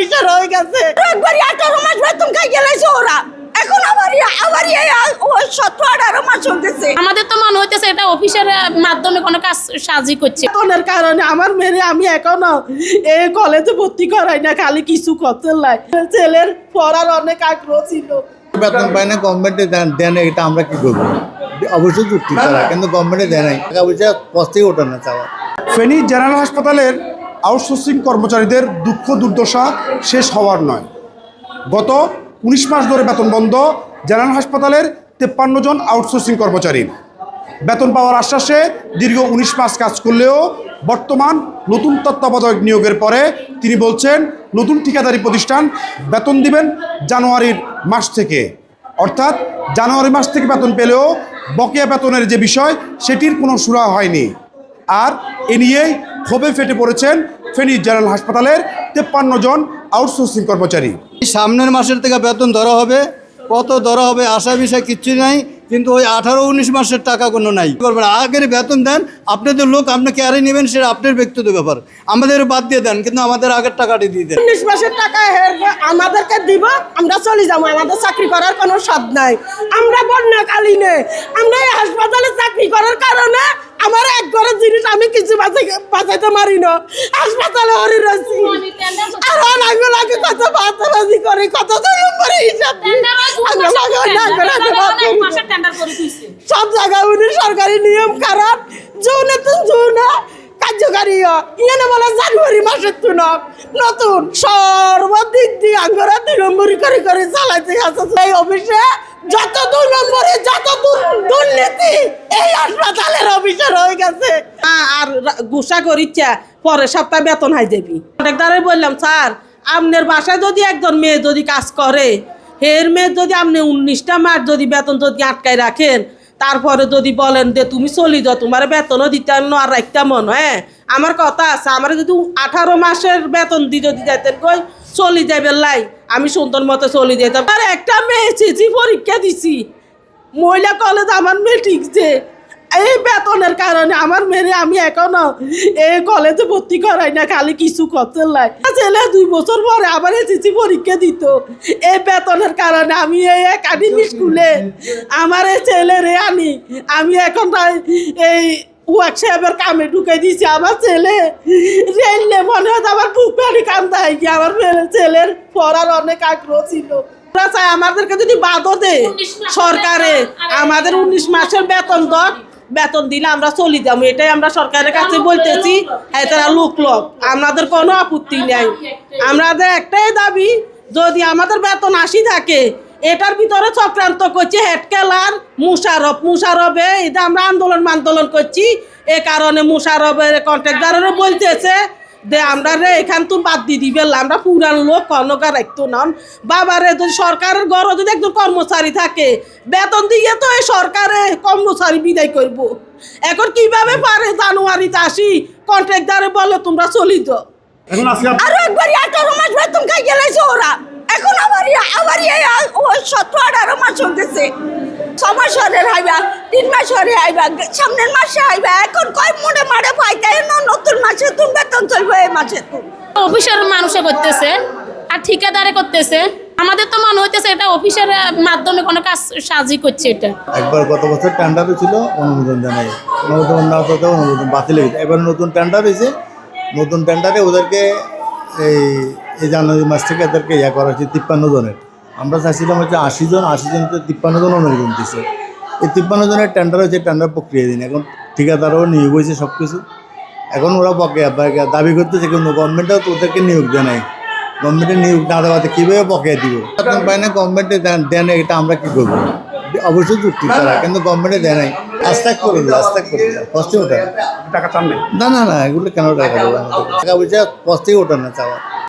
Officer হয়ে গেছে। একবারই আঠারো মাস বেতন খাই গেলেছে ওরা? এখন আবার আবার সতেরো আঠারো মাস আমাদের তো মনে হইতেছে এটা অফিসের মাধ্যমে কোনো কাজ সাজি করছে। বেতনের কারণে আমার মেয়ে আমি এখনও এই কলেজে ভর্তি করাই না খালি কিছু করতে লাই। ছেলের পড়ার অনেক আগ্রহ ছিল। বেতন পায় না গভর্নমেন্টে দেন দেন এটা আমরা কি করব? অবশ্যই যুক্তি তারা কিন্তু গভর্নমেন্টে দেয় নাই। টাকা পয়সা পস্তেই ওঠে না চাওয়া। ফেনী জেনারেল হাসপাতালের আউটসোর্সিং কর্মচারীদের দুঃখ দুর্দশা শেষ হওয়ার নয়। গত উনিশ মাস ধরে বেতন বন্ধ, জেনারেল হাসপাতালের তেপ্পান্ন জন আউটসোর্সিং কর্মচারীর বেতন পাওয়ার আশ্বাসে দীর্ঘ উনিশ মাস কাজ করলেও বর্তমান নতুন তত্ত্বাবধায়ক নিয়োগের পরে তিনি বলছেন, নতুন ঠিকাদারি প্রতিষ্ঠান বেতন দিবেন জানুয়ারির মাস থেকে। অর্থাৎ জানুয়ারি মাস থেকে বেতন পেলেও বকেয়া বেতনের যে বিষয়, সেটির কোনো সুরা হয়নি। আর এ নিয়েই ক্ষোভে ফেটে পড়েছেন ফেনী জেনারেল হাসপাতালের তেপ্পান্ন জন আউটসোর্সিং কর্মচারী। সামনের মাসের থেকে বেতন ধরা হবে। কত ধরা হবে আশা বিষয় কিচ্ছু নাই কিন্তু ওই আঠারো উনিশ মাসের টাকা কোনো নাই। করবেন আগের বেতন দেন আপনাদের লোক আপনি ক্যারে নেবেন সেটা আপনার ব্যক্তিগত ব্যাপার। আমাদের বাদ দিয়ে দেন কিন্তু আমাদের আগের টাকাটি দিয়ে দেন। উনিশ মাসের টাকা আমাদেরকে দিব আমরা চলে যাব আমাদের চাকরি করার কোনো স্বাদ নাই। আমরা বন্যাকালীনে আমরা এই হাসপাতালে চাকরি করার কারণে আমার এক ঘরের জিনিস আমি কিছু বাঁচাই- বাঁচাইতে পারি না। হাসপাতালে হরি রয়েছি। আর অনেক লাগে কত বাতাবাজি করে কত জুলুম করে হিসাব। সব জায়গায় উনি সরকারি নিয়ম খারাপ। জুনে তো জুনে কার্যকারী ইয়ে বলে জানুয়ারি মাসের তুন নতুন সর্বদিক দিয়ে আঙ্গরা দুই করে করে চালাইতে আছে এই অফিসে যত দুই নম্বরে যত দুর্নীতি এই হাসপাতালের অফিসার হয়ে গেছে। আর গুসা করিচ্ছা, পরের সপ্তাহে বেতন হাই দেবি। ডাক্তারে বললাম, স্যার আপনার বাসায় যদি একজন মেয়ে যদি কাজ করে, হের মেয়ে যদি আপনি উনিশটা মাস যদি বেতন যদি আটকায় রাখেন, তারপরে যদি বলেন যে তুমি চলি যাও, তোমার বেতনও দিতে আর রাখতাম মনে হ্যাঁ? আমার কথা আছে, আমার যদি আঠারো মাসের বেতন দি যদি যাইতেন কই চলি যাবে লাই। আমি সুন্দর মতো চলি যেতাম আর একটা মেয়ে চিঠি পরীক্ষা দিছি। মহিলা কলেজ আমার মেয়ে ঠিকছে এই বেতনের কারণে আমার মেয়ে আমি এখনও এই কলেজে ভর্তি করাই না, খালি কিছু করতে লাই। ছেলে দুই বছর পরে আবার এসেছি পরীক্ষা দিত। এই বেতনের কারণে আমি এই একাডেমি স্কুলে আমার এই ছেলেরে আনি। আমি এখন এই ওয়াক সাহেবের কামে ঢুকে দিয়েছি আমার ছেলে। রেললে মনে হয় আমার বুক পানি কান্দা হয়ে গিয়ে আমার ছেলের পড়ার অনেক আগ্রহ ছিল। চায় আমাদেরকে যদি বাদও দে সরকারে। আমাদের উনিশ মাসের বেতন দর। বেতন দিলে আমরা চলে যাব। এটাই আমরা সরকারের কাছে বলতেছি। হ্যাঁ তারা লোক লোক। আমাদের কোনো আপত্তি নেই। আমাদের একটাই দাবি যদি আমাদের বেতন আসি থাকে এটার ভিতরে চক্রান্ত করছে হেড কেলার মুশারফ মুশারফে এটা আমরা আন্দোলন আন্দোলন করছি এ কারণে মুশারফের কন্ট্রাক্টারেরও বলতেছে দে আমরা রে এখান তো বাদ দিয়ে দিবে আমরা পুরান লোক কর্ণকার রাখতো নন বাবারে যদি সরকারের ঘর যদি একজন কর্মচারী থাকে বেতন দিয়ে তো এই সরকারে কর্মচারী বিদায় করব। এখন কীভাবে পারে জানুয়ারিতে আসি? কন্ট্রাক্টারে বলে তোমরা চলিত আরও একবারই আঠারো মাস বেতন খাই গেলেছে ওরা এখন আবার আবার ওই সতেরো আঠারো মাস গেছে ছ মাস হরে আইবা তিন মাস হরে আইবা সামনের মাসে আইবা এখন কয় মোড়ে মারে পাইতে না নতুন মাসে তুমি বেতন চলবে এই মাসে তুমি অফিসের মানুষে করতেছে আর ঠিকাদারে করতেছে। আমাদের তো মনে হইতেছে এটা অফিসের মাধ্যমে কোনো কাজ সাজি করছে এটা। একবার গত বছর টেন্ডারও ছিল অনুমোদন জানাই। অনুমোদন না হতে অনুমোদন বাতিল হয়ে গেছে। এবার নতুন টেন্ডার হয়েছে। নতুন টেন্ডারে ওদেরকে এই এই জানুয়ারি মাস থেকে এদেরকে ইয়া করা হয়েছে তিপ্পান্ন জনের। আমরা চাইছিলাম হচ্ছে আশি জন আশি জনকে তিপ্পান্ন জন অনুমোদন দিচ্ছে এই তিপ্পান্ন জনের টেন্ডার হয়েছে টেন্ডার প্রক্রিয়া দিন। এখন ঠিকাদারও নিয়োগ হয়েছে সব কিছু এখন ওরা বকেয়া বকেয়া দাবি করতেছে কিন্তু গভর্নমেন্টও তো ওদেরকে নিয়োগ দেয় নাই। গভর্নমেন্টের নিয়োগ না দেওয়াতে কীভাবে বকেয়া দিব? বেতন পায় না গভর্নমেন্টে দেন এটা আমরা কী করব? অবশ্যই যুক্তি তারা কিন্তু গভর্নমেন্টে দেয় নাই। আস্তাক করে দিল আস্তাক করে দিল। কষ্টে ওঠে টাকা চান না না না এগুলো কেন টাকা দেবো? টাকা পয়সা কষ্টেই ওঠে না চাওয়া।